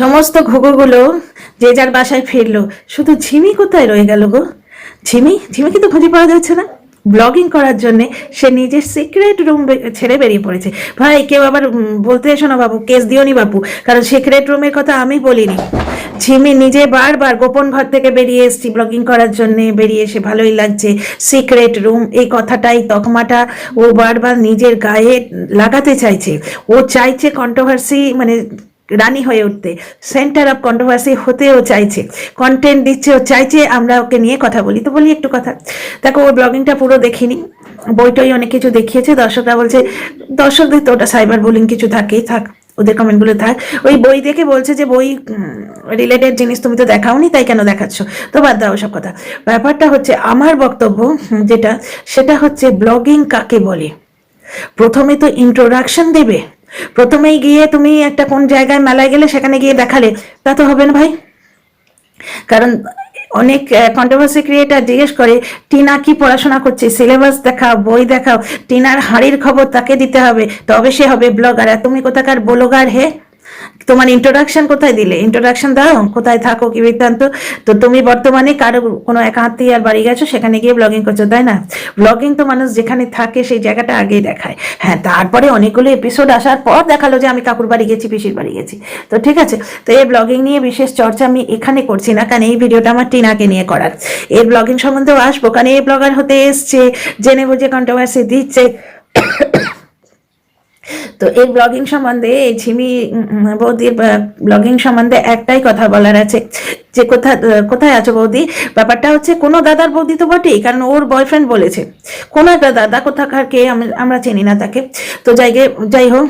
সমস্ত ঘুঘুগুলো যে যার বাসায় ফিরলো, শুধু ঝিমি কোথায় রয়ে গেল গো? ঝিমি, ঝিমিকে তো খুঁজে পাওয়া যাচ্ছে না। ব্লগিং করার জন্যে সে নিজের সিক্রেট রুম ছেড়ে বেরিয়ে পড়েছে। ভাই, কেউ আবার বলতে এসো না বাবু কেস দিও নি বাপু, কারণ সিক্রেট রুমের কথা আমি বলিনি। ঝিমি নিজে বারবার গোপন ঘর থেকে বেরিয়ে এসছি ব্লগিং করার জন্যে, বেরিয়ে এসে ভালোই লাগছে। সিক্রেট রুম এই কথাটাই তকমাটা ও বারবার নিজের গায়ে লাগাতে চাইছে। ও চাইছে কন্ট্রোভার্সি মানে রানী হয়ে উঠতে। সেন্টার অফ কন্ট্রোভার্সি হতেও চাইছে। কন্টেন্ট দিচ্ছে ও চাইছে, আমরা ওকে নিয়ে কথা বলি। তো বলি একটু কথা। দেখো, ওর ব্লগিংটা পুরো দেখিনি। বইটাই অনেক কিছু দেখিয়েছে। দর্শকরা বলছে, দর্শকদের তো ওটা সাইবার বুলিং কিছু থাকেই থাক, ওদের কমেন্টগুলো থাক। ওই বই দেখে বলছে যে, বই রিলেটেড জিনিস তুমি তো দেখাওনি, তাই কেন দেখাচ্ছ? তো বাদ দাও সব কথা। ব্যাপারটা হচ্ছে, আমার বক্তব্য যেটা, সেটা হচ্ছে ব্লগিং কাকে বলে? প্রথমে তো ইন্ট্রোডাকশন দেবে প্রথমেই গিয়ে তুমি একটা কোন জায়গায় মেলায় গেলে সেখানে গিয়ে দেখালে, তা তো হবে না ভাই। কারণ অনেক কন্ট্রোভার্সি ক্রিয়েটার জিজ্ঞেস করে, টিনা কি পড়াশোনা করছে? সিলেবাস দেখাও, বই দেখাও, টিনার হাড়ির খবর তাকে দিতে হবে, তবে সে হবে ব্লগার আর তুমি কোথাকার ব্লগার হে? তোমার ইন্ট্রোডাকশন কোথায় দিলে? ইন্ট্রোডাকশন দাও, কোথায় থাকো, কি বৃত্তান্ত? তো তুমি বর্তমানে কারও কোনো এক আত্মীয়ার বাড়ি গেছো? সেখানে গিয়ে ব্লগিং করছ, তাই না? ব্লগিং তো মানুষ যেখানে থাকে, সেই জায়গাটা আগেই দেখায়। হ্যাঁ তারপরে অনেকগুলো এপিসোড আসার পর দেখাল যে আমি কাকুর বাড়ি গেছি, পিসির বাড়ি গেছি। তো ঠিক আছে, তো এই ব্লগিং নিয়ে বিশেষ চর্চা আমি এখানে করছি না, কারণ এই ভিডিওটা আমার টিনাকে নিয়ে করার। এর ব্লগিং সম্বন্ধেও আসব, কারণ এই ব্লগার হতে এসছে, জেনে বুঝে কন্ট্রোভার্সি দিচ্ছে। তো এই ব্লগিং সম্বন্ধে, এই ঝিমি বৌদির ব্লগিং সম্বন্ধে একটাই কথা বলার আছে, যে কোথা, কোথায় আছো বৌদি? ব্যাপারটা হচ্ছে কোনো দাদার বৌদি তো বটেই, কারণ ওর বয়ফ্রেন্ড বলেছে। কোনো একটা দাদা কোথাকার কে আমরা চিনি না তাকে। তো যাই যাই হোক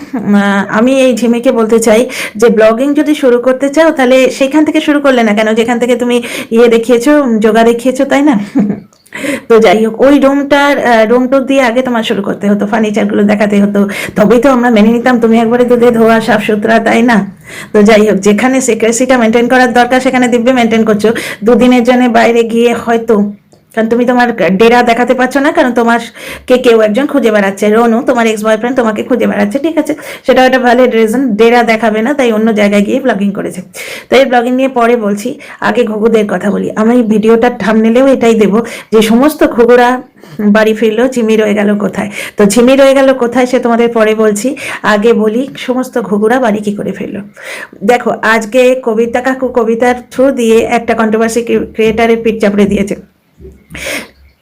আমি এই ঝিমিকে বলতে চাই যে ব্লগিং যদি শুরু করতে চাও, তাহলে সেইখান থেকে শুরু করলে না কেন? যেখান থেকে তুমি ইয়ে দেখিয়েছো যোগা দেখিয়েছো, তাই না? তো যাই হোক ওই রুমটার রুম দিয়ে আগে তোমার শুরু করতে হতো ফার্নিচারগুলো দেখাতে হতো। তবেই তো আমরা মেনে নিতাম, তুমি একবারে দুধে ধোয়া, সাফ সুতরা, তাই না? তো যাই হোক যেখানে সিক্রেসিটা মেনটেন করার দরকার, সেখানে দিব্যে মেনটেন করছ। দুদিনের জন্য বাইরে গিয়ে হয়তো কারণ তুমি তোমার ডেরা দেখাতে পারছ না, কারণ তোমার কে কেউ একজন খুঁজে বেড়াচ্ছে। রনু, তোমার এক্স বয়ফ্রেন্ড তোমাকে খুঁজে বেড়াচ্ছে, ঠিক আছে? সেটা একটা ভ্যালিড রিজন ডেরা দেখাবে না, তাই অন্য জায়গায় গিয়ে ব্লগিং করেছে। তাই ব্লগিং নিয়ে পরে বলছি, আগে ঘুঘুদের কথা বলি। আমি ভিডিওটা থামনেলেও এটাই দেব যে সমস্ত ঘুঘুরা বাড়ি ফিরলো, ঝিমি রয়ে গেল কোথায়? তো ঝিমি রয়ে গেল কোথায় সে তোমাদের পরে বলছি, আগে বলি সমস্ত ঘুঘুরা বাড়ি কি করে ফিরলো। দেখো, আজকে কবিতা কাকু কবিতার থ্রু দিয়ে একটা কন্ট্রোভার্সি ক্রিয়েটারের পিঠ চাপড়ে দিয়েছে।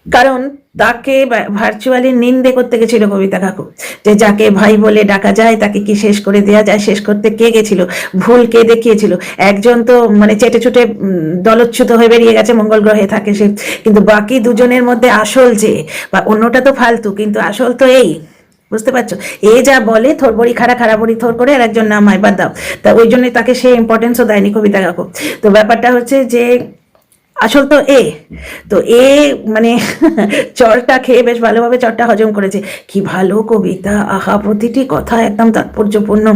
কারণ তাকে ভার্চুয়ালি নিন্দে করতে গেছিল কবিতা কাকু। যে যাকে ভাই বলে ডাকা যায়, তাকে কি শেষ করে দেওয়া যায়, শেষ করতে কে গেছিল? ভুল কে দেখিয়েছিল? একজন তো মানে চেটে চুটে দলচ্যুত হয়ে বেরিয়ে গেছে, মঙ্গল গ্রহে থাকে সে। কিন্তু বাকি দুজনের মধ্যে আসল যে, বা অন্যটা তো ফালতু, কিন্তু আসল তো এই। বুঝতে পারছ? এ যা বলে, থোর বড়ি খাড়া খাড়া বড়ি থোর করে আর একজন নাম বাদ দাও। তা ওই জন্য তাকে সে ইম্পর্টেন্সও দেয়নি কবিতা কাকু। তো ব্যাপারটা হচ্ছে যে আসল তো এ। তো এ মানে চরটা খেয়ে বেশ ভালোভাবে চরটা হজম করেছে। কি ভালো কবিতা। আহা, প্রতিটি কথা একদম তাৎপর্যপূর্ণ।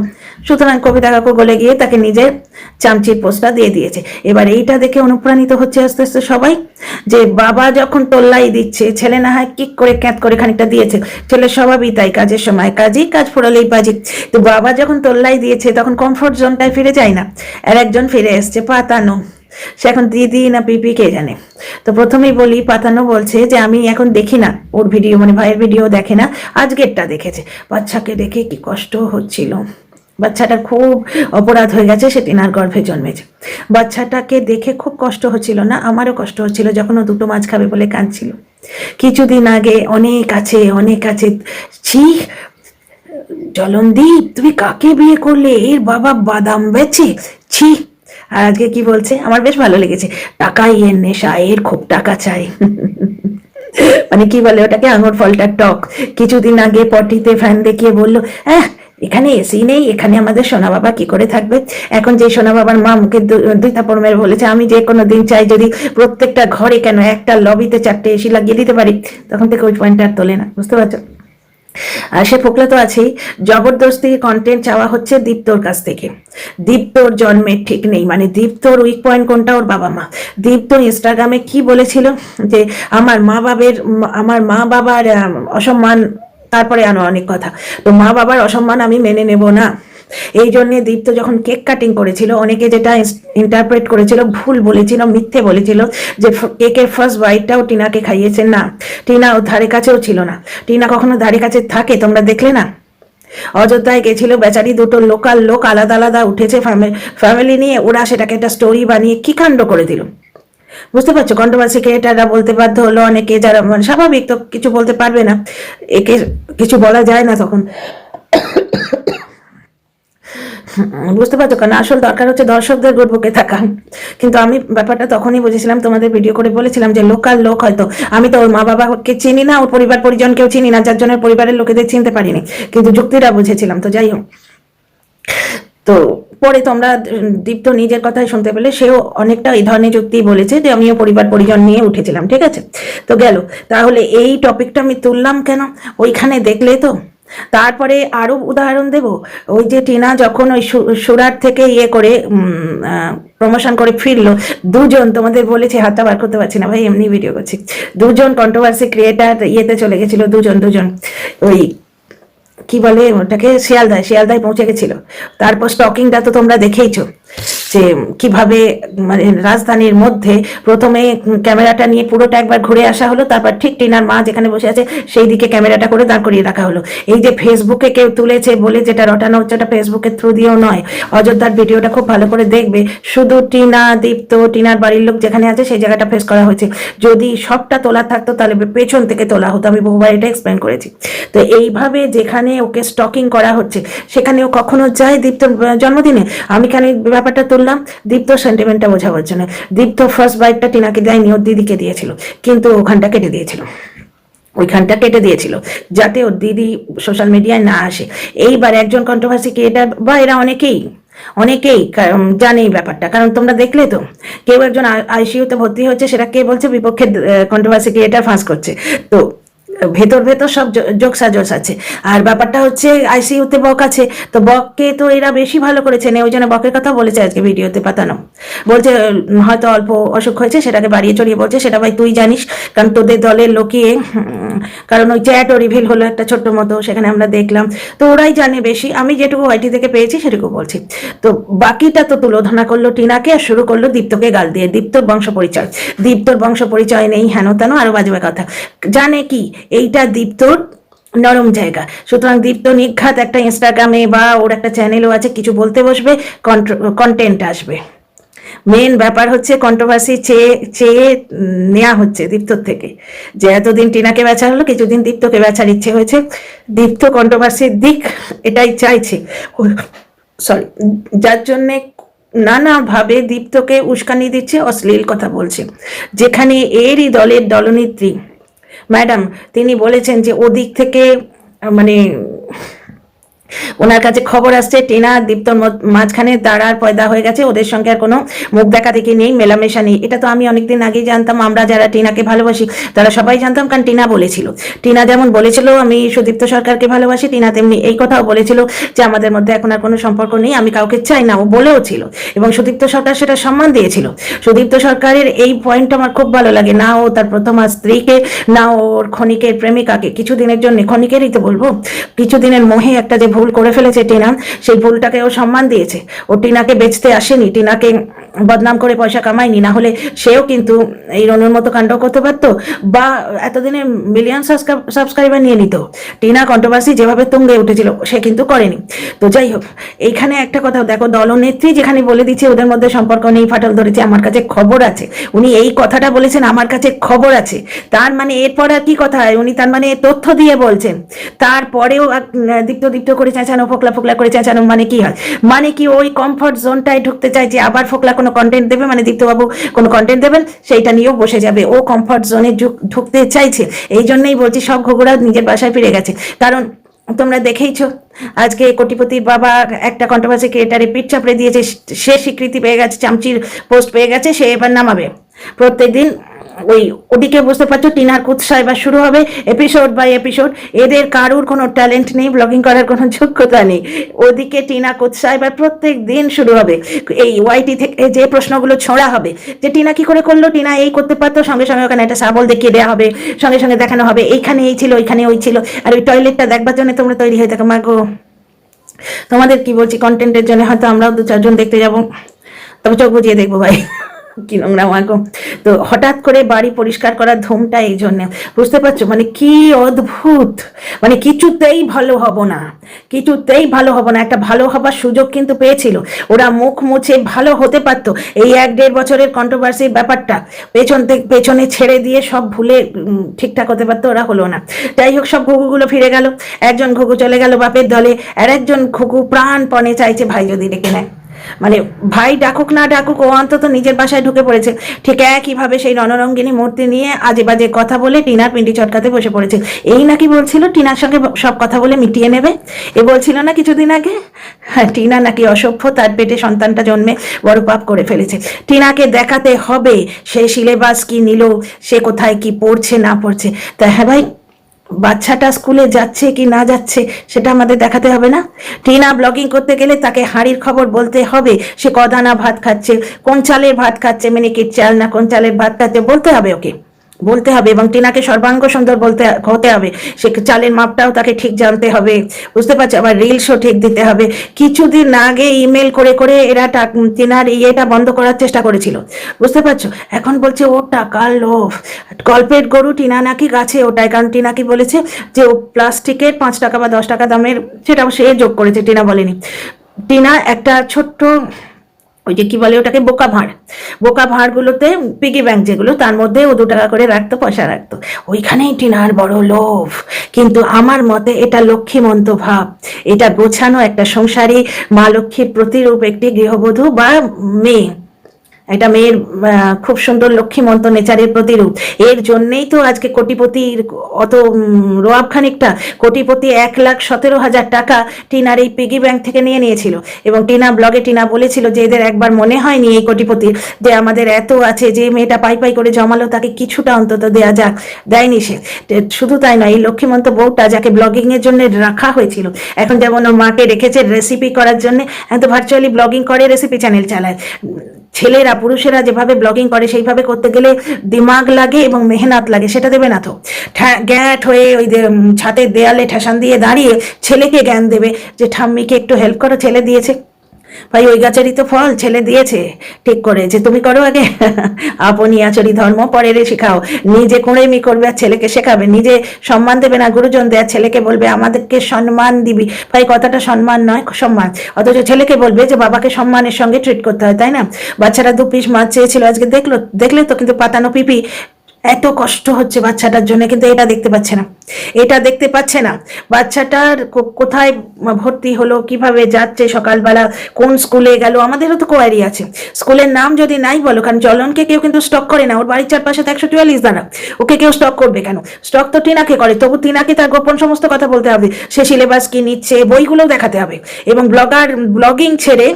সুতরাং কবিতা কাকু গলে গিয়ে তাকে নিজের চামচির পোস্টটা দিয়ে দিয়েছে। এবার এইটা দেখে অনুপ্রাণিত হচ্ছে আস্তে আস্তে সবাই যে বাবা যখন তোল্লাই দিচ্ছে, ছেলে না হয় কিক করে ক্যাত করে খানিকটা দিয়েছে। ছেলের স্বভাবই তাই, কাজের সময় কাজই কাজ ফোরালেই বাজি। তো বাবা যখন তোল্লাই দিয়েছে, তখন কমফোর্ট জোনটায় ফিরে যায় না। আর একজন ফিরে এসছে, পাতানো। সে এখন দিদি না পিপি কে জানে? তো প্রথমেই বলি, পাতানো বলছে যে, আমি এখন দেখি না। ওর ভিডিও মানে ভাইয়ের ভিডিও দেখে না, আজকেরটা দেখেছে। বাচ্চাকে দেখে কি কষ্ট হচ্ছিল। বাচ্চাটার খুব অপরাধ হয়ে গেছে, সে টিনার গর্ভে জন্মেছে। বাচ্চাটাকে দেখে খুব কষ্ট হচ্ছিল না, আমারও কষ্ট হচ্ছিল যখন ও দুটো মাছ খাবে বলে কাঁদছিল। কিছুদিন আগে অনেক আছে অনেক আছে, ছি, জলনদীপ, তুমি কাকে বিয়ে করলে? এর বাবা বাদাম বেচে, ছি আর আজকে কি বলছে? আমার বেশ ভালো লেগেছে। টাকাই এর নেশা, এর খুব টাকা চাই। মানে কি বলে ওটাকে? আঙুর ফলটা টক। কিছুদিন আগে পটিতে ফ্যান দেখিয়ে বলল হ্যাঁ এখানে এসি নেই, এখানে আমাদের সোনা বাবা কি করে থাকবে? এখন যে সোনা বাবার মা মুখে দুই মেরে বলেছে, আমি যে কোনো দিন চাই যদি প্রত্যেকটা ঘরে কেন একটা লবিতে চারটে এসি লাগিয়ে দিতে পারি? তখন থেকে ওই পয়েন্টটা আর তোলে না। বুঝতে পারছ? আর সে ফোকলা তো আছেই। জবরদস্তি কন্টেন্ট চাওয়া হচ্ছে দীপ্তর কাছ থেকে। দীপ্তর জন্মের ঠিক নেই। মানে দীপ্তর উইক পয়েন্ট কোনটা? ওর বাবা মা। দীপ্তর ইনস্টাগ্রামে কি বলেছিল? যে আমার মা বাবের, আমার মা বাবার অসম্মান, তারপরে আনো অনেক কথা। তো মা বাবার অসম্মান আমি মেনে নেব না। এই জন্যে দীপ্ত যখন কেক কাটিং করেছিল, অনেকে যেটা ইন্টারপ্রেট করেছিল, ভুল বলেছিল, মিথ্যে বলেছিল যে কেকের ফার্স্ট বাইটটাও টিনাকে খাইয়েছে। না, টিনা ও ধারে কাছেও ছিল না। টিনা কখনো ধারে কাছে থাকে, তোমরা দেখলে না? অযোধ্যায় গেছিল বেচারি দুটো লোকাল লোক, আলাদা আলাদা উঠেছে ফ্যামিলি নিয়ে, ওরা সেটাকে একটা স্টোরি বানিয়ে কি কাণ্ড করে দিল? বুঝতে পারছ? কন্ট্রোভার্সি ক্রিয়েটাররা বলতে বাধ্য হলো, অনেকে যারা মানে স্বাভাবিক তো কিছু বলতে পারবে না। একে কিছু বলা যায় না তখন। বুঝতে পারছ? কারণ আসল দরকার হচ্ছে দর্শকদের গুড বুকে থাকা। কিন্তু আমি ব্যাপারটা তখনই বুঝেছিলাম, তোমাদের ভিডিও করে বলেছিলাম যে লোকাল লোক হয়তো। আমি তো ওর মা বাবাকে চিনি না, ওর পরিবার পরিজনকেও চিনি না, যার জন্য পরিবারের লোকেদের চিনতে পারিনি। কিন্তু যুক্তিটা বুঝেছিলাম, তো যাই হোক। তো পরে তোমরা দীপ্ত নিজের কথাই শুনতে পেলে, সেও অনেকটা এই ধরনের যুক্তি বলেছে যে আমিও পরিবার পরিজন নিয়ে উঠেছিলাম, ঠিক আছে? তো গেল। তাহলে এই টপিকটা আমি তুললাম কেন? ওইখানে দেখলে তো তারপরে আরও উদাহরণ দেব, ওই যে টিনা যখন ওই সুরাট থেকে ইয়ে করে প্রমোশন করে ফিরলো, দুজন তোমাদের বলেছি, হাতটা বার করতে পারছি না ভাই, এমনি ভিডিও করছি। দুজন কন্ট্রোভার্সি ক্রিয়েটার ইয়েতে চলে গেছিল, দুজন দুজন, ওই কি বলে ওটাকে, শিয়ালদায় শিয়ালদায় পৌঁছে গেছিল। তারপর স্টকিংটা তো তোমরা দেখেইছো। যে কীভাবে মানে রাজধানীর মধ্যে প্রথমে ক্যামেরাটা নিয়ে পুরোটা একবার ঘুরে আসা হলো, তারপর ঠিক টিনার মা যেখানে বসে আছে, সেই দিকে ক্যামেরাটা করে দাঁড় করিয়ে রাখা হলো। এই যে ফেসবুকে কেউ তুলেছে বলে যেটা রটানো হচ্ছে, ওটা ফেসবুকের থ্রু দিয়েও নয়। অযোধ্যার ভিডিওটা খুব ভালো করে দেখবে। শুধু টিনা, দীপ্ত, টিনার বাড়ির লোক যেখানে আছে, সেই জায়গাটা ফেস করা হয়েছে। যদি সবটা তোলা থাকতো, তাহলে পেছন থেকে তোলা হতো। আমি বহুবার এটা এক্সপ্লেন করেছি। তো এইভাবে যেখানে ওকে স্টকিং করা হচ্ছে, সেখানে ও কখনো যায় দীপ্তর জন্মদিনে? আমি কেন ব্যাপারটা তুললাম দীপ্ত সেন্টিমেন্টটা বোঝাবার জন্য। দীপ্ত ফার্স্ট বাইকটা টিনাকে দেয়নি ওর দিদিকে দিয়েছিল, কিন্তু ওখানটা কেটে দিয়েছিল। ওইখানটা কেটে দিয়েছিল, যাতে ওর দিদি সোশ্যাল মিডিয়ায় না আসে। এইবার একজন কন্ট্রোভার্সি ক্রিয়েটার বা এরা অনেকেই অনেকেই জানে এই ব্যাপারটা। কারণ তোমরা দেখলে তো, কেউ একজন আইসিইউতে ভর্তি হচ্ছে, সেটা কে বলছে? বিপক্ষের কন্ট্রোভার্সি ক্রিয়েটার ফাঁস করছে। তো ভেতর ভেতর সব জোকসা আছে। আর ব্যাপারটা হচ্ছে আইসিইউতে বক আছে তো বককে তো এরা বেশি ভালো করেছে ওই জন্য বকের কথা বলেছে আজকে ভিডিওতে পাতানো। বলছে হয়তো অল্প অসুখ হয়েছে সেটাকে বাড়িয়ে চড়িয়ে বলছে সেটা ভাই তুই জানিস কারণ তোদের দলের লোকে উম, কারণ ওই চ্যাটও রিভিল হলো একটা ছোট্ট মতো সেখানে আমরা দেখলাম। তো ওরাই জানে বেশি আমি যেটুকু ওয়াইটি থেকে পেয়েছি সেটুকু বলছি। তো বাকিটা তো তুলোধনা করল টিনাকে আর শুরু করল দীপ্তকে গাল দিয়ে। দীপ্তর বংশ পরিচয় দীপ্তর বংশ পরিচয় নেই হেন তেন আরও বাজবে কথা। জানে কি এইটা দীপ্তর নরম জায়গা। সুতরাং দীপ্ত নিঘাত একটা ইনস্টাগ্রামে বা ওর একটা চ্যানেলও আছে, কিছু বলতে বসবে কন্টেন্ট আসবে। মেন ব্যাপার হচ্ছে কন্ট্রোভার্সি চেয়ে চেয়ে নেওয়া হচ্ছে দীপ্তর থেকে। যে এতদিন টিনাকে বেচা হলো, কিছুদিন দীপ্তকে বেচার ইচ্ছে হয়েছে। দীপ্ত কন্ট্রোভার্সির দিক এটাই চাইছে। সরি যার জন্যে নানাভাবে দীপ্তকে উস্কানি দিচ্ছে, অশ্লীল কথা বলছে। যেখানে এরই দলের দলনেত্রী ম্যাডাম তিনি বলেছেন যে ওদিক থেকে মানে ওনার কাছে খবর আসছে, টিনা, দীপ্তর মাঝখানে দাঁড়ার পয়দা হয়ে গেছে, ওদের সঙ্গে আর কোনো মুখ দেখা দেখি নেই, মেলামেশা নেই। এটা তো আমি অনেকদিন আগেই জানতাম, আমরা যারা টিনাকে ভালোবাসি, তারা সবাই জানতাম কারণ টিনা বলেছিল। টিনা যেমন বলেছিল, আমি সুদীপ্ত সরকারকে ভালোবাসি, টিনা তেমনি এই কথাও বলেছিল যে আমাদের মধ্যে এখন আর কোনো সম্পর্ক নেই, আমি কাউকে চাই না, ও বলেও ছিল। এবং সুদীপ্ত সরকার সেটা সম্মান দিয়েছিল। সুদীপ্ত সরকারের এই পয়েন্ট আমার খুব ভালো লাগে। না ও তার প্রথম স্ত্রীকে, না ওর ক্ষণিকের প্রেমিকাকে। কিছুদিনের জন্য, ক্ষণিকেরই তো বলব, কিছুদিনের মোহে একটা যে ভুল করে ফেলেছে টিনা। সেই ভুলটাকে ও সম্মান দিয়েছে। ও টিনাকে বেচতে আসেনি। টিনাকে বদনাম করে পয়সা কামায়নি, না হলে সেও কিন্তু এই রনুর মতো কাণ্ড করতে পারতো বা এতদিনে মিলিয়ন সাবস্ক্রাইবার নিয়ে নিত। টিনা কন্ট্রোভার্সি যেভাবে তুঙ্গে উঠেছিল, সে কিন্তু করেনি। তো যাই হোক, এইখানে একটা কথা, দেখো দলনেত্রী যেখানে বলে দিচ্ছে, ওদের মধ্যে সম্পর্ক নেই, ফাটল ধরেছে, আমার কাছে খবর আছে। উনি এই কথাটা বলেছেন, আমার কাছে খবর আছে। তার মানে এরপর আর কি কথা উনি তার মানে তথ্য দিয়ে বলছেন। তারপরেও দীপ্ত দীপ্ত করে চেঁচানো, ফোকলা ফোকলা করে চেঁচানো মানে কি হয়? মানে কি ওই কমফর্ট জোনটায় ঢুকতে চাইছে আবার ফোকলা কোনো কন্টেন্ট দেবে মানে দীপ্তবাবু কোনো কন্টেন্ট দেবেন, সেইটা নিয়েও বসে যাবে। ও কমফর্ট জোনে ঢুকতে চাইছে। এই জন্যই বলছি সব ঘুঘুরা নিজের বাসায় ফিরে গেছে। কারণ তোমরা দেখেইছো, আজকে কোটিপতির বাবা একটা কন্ট্রোভার্সি ক্রিয়েটারে পিঠ চাপড়ে দিয়েছে, সে স্বীকৃতি পেয়ে গেছে, চামচির পোস্ট পেয়ে গেছে, সে এবার নামাবে। প্রত্যেকদিন ওই ওদিকে বুঝতে পারছ, টিনার কুৎসা এবার শুরু হবে এপিসোড বাই এপিসোড এদের কারুর কোনো ট্যালেন্ট নেই ব্লগিং করার কোনো যোগ্যতা নেই। ওদিকে টিনা কুৎসা এবার প্রত্যেক দিন শুরু হবে। এই ওয়াইটি থেকে যে প্রশ্নগুলো ছোঁড়া হবে, যে টিনা কি করে করল, টিনা এই করতে পারতো, সঙ্গে সঙ্গে ওখানে একটা সাবল দেখিয়ে দেওয়া হবে, সঙ্গে সঙ্গে দেখানো হবে, এইখানে এই ছিল, ওইখানে ওই ছিল। আর ওই টয়লেটটা দেখবার জন্য তোমরা তৈরি হয়ে থাকো। মা গো, তোমাদের কি বলছি কন্টেন্টের জন্য হয়তো আমরাও দু চারজন দেখতে যাব। তবে চোখ বুঝিয়ে দেখব ভাই। কি নোংরা মাগো তো হঠাৎ করে বাড়ি পরিষ্কার করার ধুমটা এই জন্য। বুঝতে পারছ? মানে কি অদ্ভুত! মানে কিছুতেই ভালো হব না। কিছুতেই ভালো হব না। একটা ভালো হবার সুযোগ কিন্তু পেয়েছিল। ওরা মুখ মুছে ভালো হতে পারতো। এই এক দেড় বছরের কন্ট্রোভার্সির ব্যাপারটা। পেছন থেকে পেছনে ছেড়ে দিয়ে সব ভুলে ঠিকঠাক হতে পারতো ওরা হলো না। যাই হোক, সব ঘুঘুগুলো ফিরে গেল। একজন ঘুঘু চলে গেল বাপের দলে। আর একজন ঘুঘু প্রাণপণে চাইছে ভাই যদি ডেকে নেয়। মানে ভাই ডাকুক না ডাকুক, ও অন্তত নিজের বাসায় ঢুকে পড়েছে। ঠিক একইভাবে সেই রণরঙ্গিনী মূর্তি নিয়ে আজে বাজে কথা বলে টিনার পিন্ডি চটকাতে বসে পড়েছে। এই নাকি বলছিল টিনার সঙ্গে সব কথা বলে মিটিয়ে নেবে? এ বলছিল না কিছুদিন আগে? হ্যাঁ টিনা নাকি অসভ্য, তার পেটে সন্তানটা জন্মে বড় পাপ করে ফেলেছে। টিনাকে দেখাতে হবে, সে সিলেবাস কি নিল, সে কোথায় কি পড়ছে, না পড়ছে। তা হ্যাঁ ভাই বাচ্চাটা স্কুলে যাচ্ছে কি না যাচ্ছে সেটা আমাদের দেখাতে হবে না। টিনা ব্লগিং করতে গেলে তাকে হাঁড়ির খবর বলতে হবে, সে কদানা ভাত খাচ্ছে, কোন চালের ভাত খাচ্ছে, মিনিকেট চাল না কোন চালের ভাত খাচ্ছে, বলতে হবে ওকে। বলতে হবে এবং টিনাকে সর্বাঙ্গ সুন্দর বলতে হতে হবে। সে চালের মাপটাও তাকে ঠিক জানতে হবে। বুঝতে পারছ? আবার রিলসও ঠিক দিতে হবে। কিছুদিন আগে ইমেল করে করে এরা টিনার ইয়েটা বন্ধ করার চেষ্টা করেছিল। বুঝতে পারছ? এখন বলছে, ও টাকার লোভ। গল্পের গরু টিনা নাকি গাছে ওটাই কারণ টিনা কি বলেছে যে, ও প্লাস্টিকের পাঁচ টাকা বা দশ টাকা দামের সেটা সে যোগ করেছে, টিনা বলেনি। টিনা একটা ছোট্ট ওই যে কি বলে ওটাকে, বোকা ভাঁড়। বোকা ভাঁড়গুলোতে পিগি ব্যাংক যেগুলো, তার মধ্যে ও দু টাকা করে রাখতো, পয়সা রাখতো। ওইখানেই টিনার বড় লোভ। কিন্তু আমার মতে এটা লক্ষ্মীমন্ত ভাব। এটা গোছানো একটা সংসারী মা লক্ষ্মীর প্রতিরূপ একটি গৃহবধূ বা মেয়ে। এটা মেয়ের খুব সুন্দর লক্ষ্মীমন্ত নেচারের প্রতিরূপ। এর জন্যেই তো আজকে কোটিপতির অত রোয়াব খানিকটা কোটিপতি এক লাখ সতেরো হাজার টাকা টিনার এই পিগি ব্যাংক থেকে নিয়ে নিয়েছিল। এবং টিনা ব্লগে টিনা বলেছিল যে এদের একবার মনে হয়নি এই কোটিপতি যে আমাদের এত আছে, যে মেয়েটা পাই পাই করে জমালো, তাকে কিছুটা অন্তত দেয়া যাক। দেয়নি সে। শুধু তাই নয়, এই লক্ষ্মীমন্ত বউটা যাকে ব্লগিংয়ের জন্য রাখা হয়েছিল, এখন যেমন ওর মাকে রেখেছে রেসিপি করার জন্য, এখন তো ভার্চুয়ালি ব্লগিং করে রেসিপি চ্যানেল চালায়। ছেলেরা পুরুষেরা যেভাবে ব্লগিং করে, সেইভাবে করতে গেলে দিমাগ লাগে এবং মেহনাত লাগে, সেটা দেবে না তো? গ্যাট হয়ে ওই ছাতের দেয়ালে ঠেসান দিয়ে দাঁড়িয়ে ছেলেকে জ্ঞান দেবে যে, ঠাম্মিকে একটু হেল্প করো, ছেলে দিয়েছে। ভাই, ওই গাছেরই তো ফল ছেলে দিয়েছে। ঠিক করে যে তুমি করো আগে। আপনি আচরি ধর্ম পরের শেখাও। নিজে কোঁড়েমি করবে আর ছেলেকে শেখাবে। নিজে সম্মান দেবে না, গুরুজন দেয় ছেলেকে বলবে, আমাদেরকে সম্মান দিবি। ভাই, কথাটা সম্মান নয়, সম্মান। অথচ ছেলেকে বলবে যে, বাবাকে সম্মানের সঙ্গে ট্রিট করতে হয়। তাই না? বাচ্চারা দু পিস মাছ চেয়েছিল। আজকে দেখল, দেখলে তো, কিন্তু পাতানো পিপি এত কষ্ট হচ্ছে বাচ্চাটার জন্য, কিন্তু এটা দেখতে পাচ্ছে না। এটা দেখতে পাচ্ছে না। বাচ্চাটার কোথায় ভর্তি হলো, কীভাবে যাচ্ছে সকালবেলা, কোন স্কুলে গেল, আমাদেরও তো কোয়ারি আছে। স্কুলের নাম যদি নাই বলো, কারণ চলনকে কেউ কিন্তু স্টক করে না, ওর বাড়ির চারপাশে তো একশো চুয়াল্লিশ দাঁড়া ওকে কেউ স্টক করবে কেন? স্টক তো টিনাকে করে, তবু টিনাকে তার গোপন সমস্ত কথা বলতে হবে। সে সিলেবাস কি নিচ্ছে, বইগুলোও দেখাতে হবে। এবং ব্লগার ব্লগিং ছেড়ে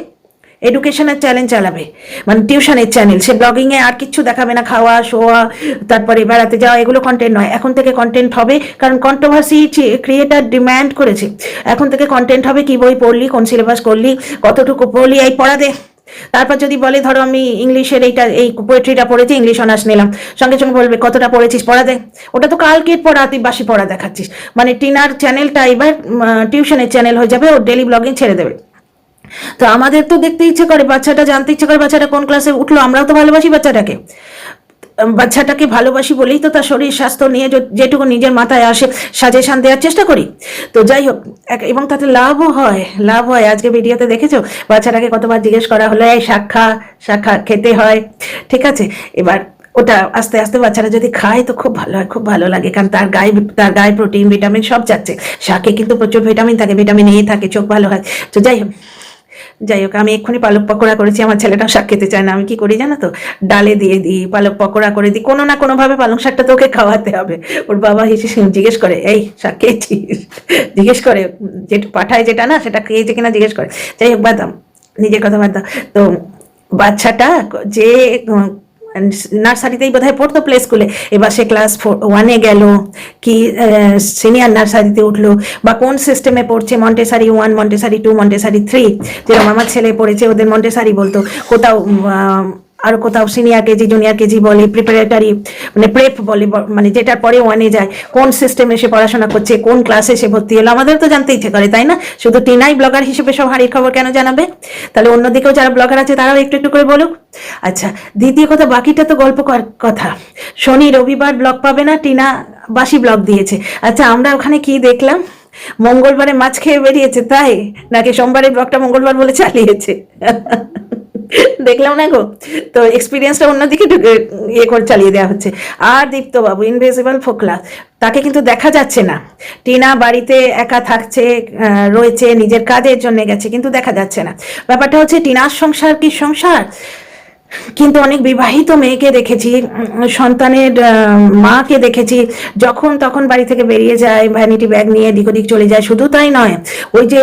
এডুকেশনের চ্যানেল চালাবে। মানে টিউশনের চ্যানেল সে ব্লগিং এ আর কিচ্ছু দেখাবে না, খাওয়া, শোয়া, তারপরে বেড়াতে যাওয়া, এগুলো কন্টেন্ট নয়। এখন থেকে কন্টেন্ট হবে, কারণ কন্ট্রোভার্সি ক্রিয়েটার ডিম্যান্ড করেছে। এখন থেকে কন্টেন্ট হবে কি বই পড়লি, কোন সিলেবাস করলি, কতটুকু পড়লি, এই পড়া দে। তারপর যদি বলে, ধরো আমি ইংলিশের এইটা, এই পোয়েট্রিটা পড়েছি, ইংলিশ অনার্স নিলাম। সঙ্গে সঙ্গে বলবে, কতটা পড়েছিস, পড়া দে। ওটা তো কালকের পড়া তুই বাসি পড়া দেখাচ্ছিস। মানে টিনার চ্যানেলটা এবার টিউশনের চ্যানেল হয়ে যাবে, ও ডেলি ব্লগিং ছেড়ে দেবে। তো আমাদের তো দেখতে ইচ্ছে করে, বাচ্চাটা জানতে ইচ্ছে করে বাচ্চাটা কোন ক্লাসে উঠল, আমরাও তো ভালোবাসি বাচ্চাটাকে। বাচ্চাটাকে ভালোবাসি বলেই তো তার শরীর স্বাস্থ্য নিয়ে যেটুকু নিজের মাথায় আসে, সাজেশন দেওয়ার চেষ্টা করি। তো যাই হোক এবং তাতে লাভও হয় লাভ হয়। আজকে ভিডিওতে দেখেছ? বাচ্চাটাকে কতবার জিজ্ঞেস করা হলো, এই শাখা শাখা খেতে হয়। ঠিক আছে? এবার ওটা আস্তে আস্তে বাচ্চারা যদি খায় তো খুব ভালো হয়, খুব ভালো লাগে। কারণ তার গায়ে তার গায়ে প্রোটিন ভিটামিন সব যাচ্ছে। শাকে কিন্তু প্রচুর ভিটামিন থাকে ভিটামিন এ থাকে, চোখ ভালো হয়। তো যাই হোক যাই হোক, আমি এক্ষুনি পালক পকোড়া করেছি, আমার ছেলেটা শাক খেতে চায় না, আমি কি করি জানো তো? ডালে দিয়ে দিই, পালক পকোড়া করে দিই, কোনো না কোনোভাবে পালং শাকটা তো ওকে খাওয়াতে হবে। ওর বাবা হেসে জিজ্ঞেস করে, এই, শাক খেয়েছিস? জিজ্ঞেস করে যেটা পাঠায় যেটা না, সেটা খেয়েছে কিনা জিজ্ঞেস করে। যাই হোক বাদাম নিজের কথা বাদ তো বাচ্চাটা যে নার্সারিতেই বোধহয় পড়তো প্লে স্কুলে এবার সে ক্লাস ফোর ওয়ানে গেল, কি সিনিয়র নার্সারিতে উঠল, বা কোন সিস্টেমে পড়ছে Montessori one Montessori two Montessori three যেরকম আমার ছেলে পড়েছে, ওদের মন্টেসারি বলতো, কোথাও আর কোথাও সিনিয়র কেজি জুনিয়র কেজি বলে প্রিপারেটারি মানে প্রেপ বলে মানে যেটার পরে ওয়ানে যায়, কোন সিস্টেমে সে পড়াশোনা করছে, কোন ক্লাসে সে ভর্তি হলো, আমাদের তো জানতে ইচ্ছে করে, তাই না? শুধু টিনাই ব্লগার হিসেবে সব হাড়ির খবর কেন জানাবে? তাহলে অন্যদিকেও যারা ব্লগার আছে, তারাও একটু একটু করে বলুক। আচ্ছা দ্বিতীয় কথা, বাকিটা তো গল্প কথা। শনি রবিবার ব্লগ পাবে না, টিনা বাসি ব্লগ দিয়েছে। আচ্ছা আমরা ওখানে কি দেখলাম? মঙ্গলবারে মাছ খেয়ে বেরিয়েছে, তাই? নাকি সোমবারের ব্লগটা মঙ্গলবার বলে চালিয়েছে? দেখলাম না গো। তো এক্সপিরিয়েন্সটা অন্যদিকে ইয়ে করে চালিয়ে দেওয়া হচ্ছে। আর দীপ্তবাবু ইনভিজিবল ফোকলা, তাকে কিন্তু দেখা যাচ্ছে না। টিনা বাড়িতে একা থাকছে রয়েছে, নিজের কাজের জন্য গেছে, কিন্তু দেখা যাচ্ছে না। ব্যাপারটা হচ্ছে টিনার সংসার কি সংসার? কিন্তু অনেক বিবাহিত মেয়েকে দেখেছি সন্তানের মাকে দেখেছি, যখন তখন বাড়ি থেকে বেরিয়ে যায় ভ্যানিটি ব্যাগ নিয়ে দিক চলে যায়, শুধু তাই নয়, ওই যে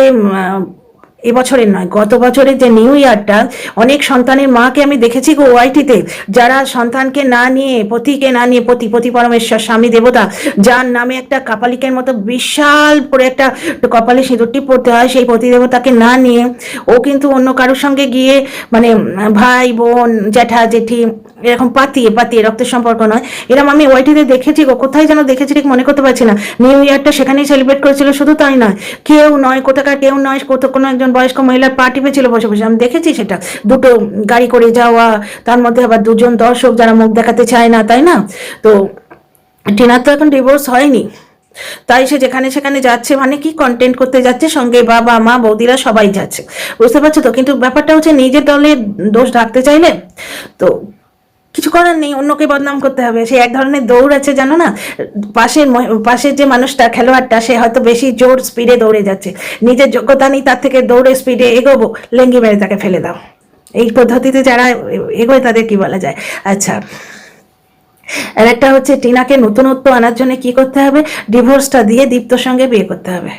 এবছরের নয়, গত বছরের যে নিউ ইয়ারটা, অনেক সন্তানের মাকে আমি দেখেছি গো ওয়াইটিতে, যারা সন্তানকে না নিয়ে, পতিকে না নিয়ে, পতি পতি পরমেশ্বর, স্বামী, দেবতা, যার নামে একটা কাপালিকের মতো বিশাল করে একটা কপালে সিঁদুরটি পড়তে হয়, সেই পতি দেবতাকে না নিয়ে, ও কিন্তু অন্য কারোর সঙ্গে গিয়ে মানে ভাই, বোন, জ্যাঠা, জেঠি এরকম পাতিয়ে পাতিয়ে রক্তের সম্পর্ক নয়। এরকম আমি ওয়াইটিতে দেখেছি গো, কোথায় যেন দেখেছি ঠিক মনে করতে পারছি না। নিউ ইয়ারটা সেখানেই সেলিব্রেট করেছিল, শুধু তাই নয়, কেউ নয়, কোথাকার কেউ নয় কত কোনো একজন বয়স্ক মহিলার পার্টি পেয়েছিল বসে বসে। আমি দেখেছি সেটা, দুটো গাড়ি করে যাওয়া, তার মধ্যে আবার দুজন দর্শক যারা মুখ দেখাতে চায় না, তাই না? তো টিনার তো এখন ডিভোর্স হয়নি। তাই সে যেখানে সেখানে যাচ্ছে মানে কি কন্টেন্ট করতে যাচ্ছে, সঙ্গে বাবা, মা, বৌদিরা সবাই যাচ্ছে। বুঝতে পারছ তো? কিন্তু ব্যাপারটা হচ্ছে নিজের দলের দোষ ঢাকতে চাইলে, তো কিছু করার নেই, অন্যকে বদনাম করতে হবে। সে এক ধরনের দৌড় আছে, জানো না? পাশের পাশের যে মানুষটা, খেলোয়াড়টা, সে হয়তো বেশি জোর স্পিডে দৌড়ে যাচ্ছে। নিজের যোগ্যতা নেই, তার থেকে দৌড়ে স্পিডে এগোবো, লেঙ্গি মেরে তাকে ফেলে দাও। এই পদ্ধতিতে যারা এগোয়, তাদের কি বলা যায়? আচ্ছা। আর একটা হচ্ছে, টিনাকে নতুনত্ব আনার জন্য কি করতে হবে? ডিভোর্সটা দিয়ে দীপ্তর সঙ্গে বিয়ে করতে হবে।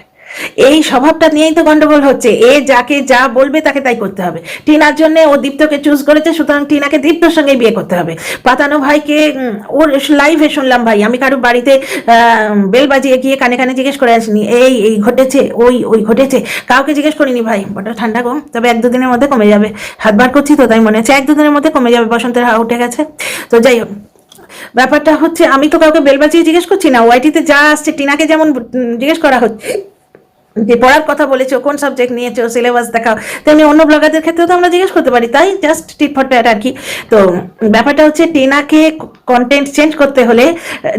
এই স্বভাবটা নিয়েই তো গন্ডগোল হচ্ছে। এ যাকে যা বলবে তাকে তাই করতে হবে। টিনার জন্য ও দীপ্তকে চুজ করেছে, সুতরাং টিনাকে দীপ্তর সঙ্গে বিয়ে করতে হবে। পাতানো ভাইকে ওর লাইভে শুনলাম ভাই, আমি কারও বাড়িতে বেল বাজিয়ে গিয়ে কানে কানে জিজ্ঞেস করে আসিনি। এই এই ঘটেছে, ওই ওই ঘটেছে। কাউকে জিজ্ঞেস করিনি ভাই, বড় ঠান্ডা কম তবে এক দুদিনের মধ্যে কমে যাবে। হাত বার করছি তো, তাই মনে হচ্ছে। এক দুদিনের মধ্যে কমে যাবে, বসন্তের হাওয়া উঠে গেছে। তো যাই হোক, ব্যাপারটা হচ্ছে আমি তো কাউকে বেল বাজিয়ে জিজ্ঞেস করছি না। ওয়াইটিতে যা আসছে, টিনাকে যেমন জিজ্ঞেস করা হচ্ছে যে পড়ার কথা বলেছ, কোন সাবজেক্ট নিয়েছো সিলেবাস দেখাও, তেমনি অন্য ব্লগারদের ক্ষেত্রেও তো আমরা জিজ্ঞেস করতে পারি, তাই জাস্ট টিপ ফর ট্যাট আর কি। তো ব্যাপারটা হচ্ছে টিনাকে কন্টেন্ট চেঞ্জ করতে হলে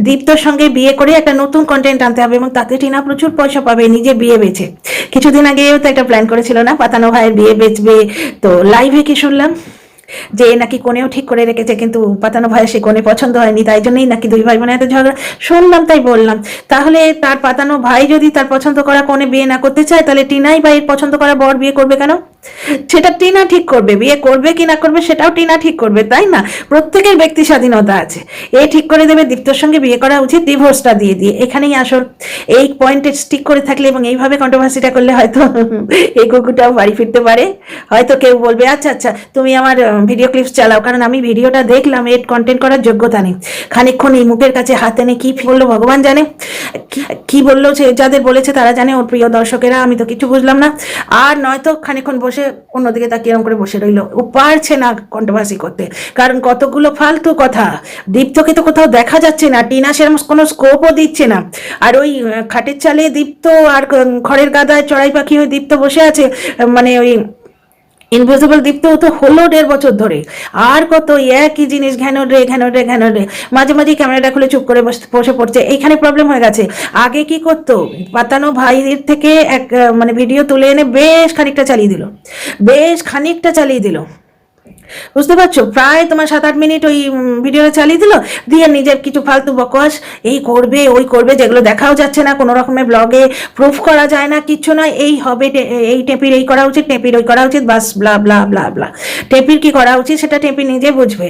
দীপ্তর সঙ্গে বিয়ে করে একটা নতুন কন্টেন্ট আনতে হবে এবং তাতে টিনা প্রচুর পয়সা পাবে, নিজে বিয়ে বেছে কিছুদিন আগেও তো একটা প্ল্যান করেছিল না, পাতানো ভাইয়ের বিয়ে বেচবে। তো লাইভে কি শুনলাম? যে নাকি কোনেও ঠিক করে রেখেছে, কিন্তু পাতানো ভাইয়ের সে কোনে পছন্দ হয়নি, তাই জন্যই নাকি দুই ভাই বোনের এত ঝগড়া। শুনলাম তাই বললাম, তাহলে তার পাতানো ভাই যদি তার পছন্দ করা কোনে বিয়ে না করতে চায়, তাহলে টিনাই ভাইয়ের পছন্দ করা বর বিয়ে করবে কেন? সেটা টিনা ঠিক করবে, বিয়ে করবে কি না করবে সেটাও টিনা ঠিক করবে, তাই না? প্রত্যেকের ব্যক্তি স্বাধীনতা আছে। এ ঠিক করে দেবে, দীপ্তর সঙ্গে বিয়ে করা উচিত ডিভোর্সটা দিয়ে দিয়ে। এখানেই আসল। এই পয়েন্টে স্টিক করে থাকলে এবং এইভাবে কন্ট্রোভার্সিটা করলে হয়তো এই কুকুরটাও বাড়ি ফিরতে পারে। হয়তো কেউ বলবে আচ্ছা আচ্ছা তুমি আমার ভিডিও ক্লিপস চালাও, কারণ আমি ভিডিওটা দেখলাম, এর কন্টেন্ট করার যোগ্যতা নেই। খানিকক্ষণ এই মুখের কাছে হাত এনে কি বলল ভগবান জানে? কি- বলল সে যাদের বলেছে তারা জানে, ওর প্রিয় দর্শকেরা, আমি তো কিছু বুঝলাম না। আর নয়তো খানিকক্ষণ বসে অন্যদিকে তাকিয়ে এরকম করে বসে রইল। ও পারছে না কন্ট্রোভার্সি করতে। কারণ কতগুলো ফালতু কথা। দীপ্তকে তো কোথাও দেখা যাচ্ছে না। টিনা সেরকম কোনো স্কোপও দিচ্ছে না। আর ওই খাটের চালে দীপ্ত আর খড়ের গাদায় চড়াই পাখি হয়ে দীপ্ত বসে আছে। মানে ওই ইনভিজিবল দীপ্ত তো হলো দেড় বছর ধরে। আর কত একই জিনিস ঘ্যানো রে ঘ্যানো রে ঘ্যানো রে। মাঝে মাঝে ক্যামেরাটা খুলে চুপ করে বসে বসে পড়ছে। এইখানে প্রবলেম হয়ে গেছে। আগে কি করতো? পাতানো ভাইয়ের থেকে এক মানে ভিডিও তুলে এনে বেশ খানিকটা চালিয়ে দিল। বেশ খানিকটা চালিয়ে দিল। বুঝতে পারছ? প্রায় তোমার সাত, আট মিনিট ওই ভিডিওটা চালিয়ে দিল। দিয়ে নিজের কিছু ফালতু বকওয়াস এই করবে, ওই করবে, যেগুলো দেখাও যাচ্ছে না, কোনো রকমের ব্লগে প্রুফ করা যায় না, কিচ্ছু নয়, এই হবে এই টেপির, এই করা উচিত, টেপির, ওই করা উচিত, বাস ব্লা ব্লা ব্লা ব্লা টেপির কি করা উচিত, সেটা টেপি নিজে বুঝবে।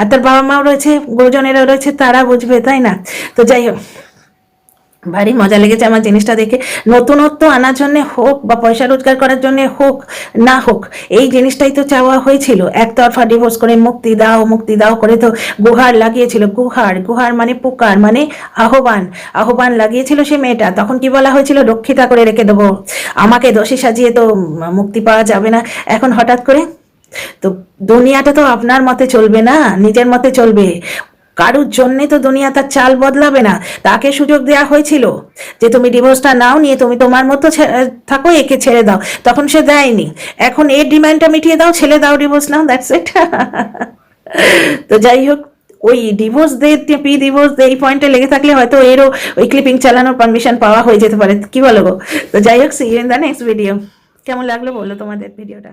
আর তার বাবা মাও রয়েছে গুরুজনেরা রয়েছে, তারা বুঝবে, তাই না? তো যাই হোক। ভারী মজা লেগেছে আমার জিনিসটা দেখে। নতুনত্ব আনার জন্য হোক বা পয়সা রোজগার করার জন্য হোক, না হোক, এই জিনিসটাই তো চাওয়া হয়েছিল। একতরফা ডিভোর্স করে মুক্তি দাও মুক্তি দাও করে তো গুহার লাগিয়েছিল। গুহার গুহার মানে পুকার মানে আহ্বান। আহ্বান লাগিয়েছিল সে মেয়েটা। তখন কি বলা হয়েছিল? রক্ষিতা করে রেখে দেবো। আমাকে দোষী সাজিয়ে তো মুক্তি পাওয়া যাবে না। এখন হঠাৎ করে তো দুনিয়াটা তো আপনার মতে চলবে না, নিজের মতে চলবে। কারুর জন্যে তো দুনিয়া তার চাল বদলাবে না? তাকে সুযোগ দেওয়া হয়েছিল? যে তুমি ডিভোর্সটা নাও, নিয়ে তুমি তোমার মতো থাকো, একে ছেড়ে দাও। তখন সে দেয়নি। এখন এর ডিমান্ডটা মিটিয়ে দাও ছেলে দাও ডিভোর্স নাও দ্যাটস ইট তো যাই হোক, ওই ডিভোর্স দে পি ডিভোর্স দে এই পয়েন্টে লেগে থাকলে হয়তো এরও ওই ক্লিপিং চালানোর পারমিশন পাওয়া হয়ে যেতে পারে। কি বলো গো? তো যাই হোক see you in the next video কেমন লাগল বলো তোমাদের ভিডিওটা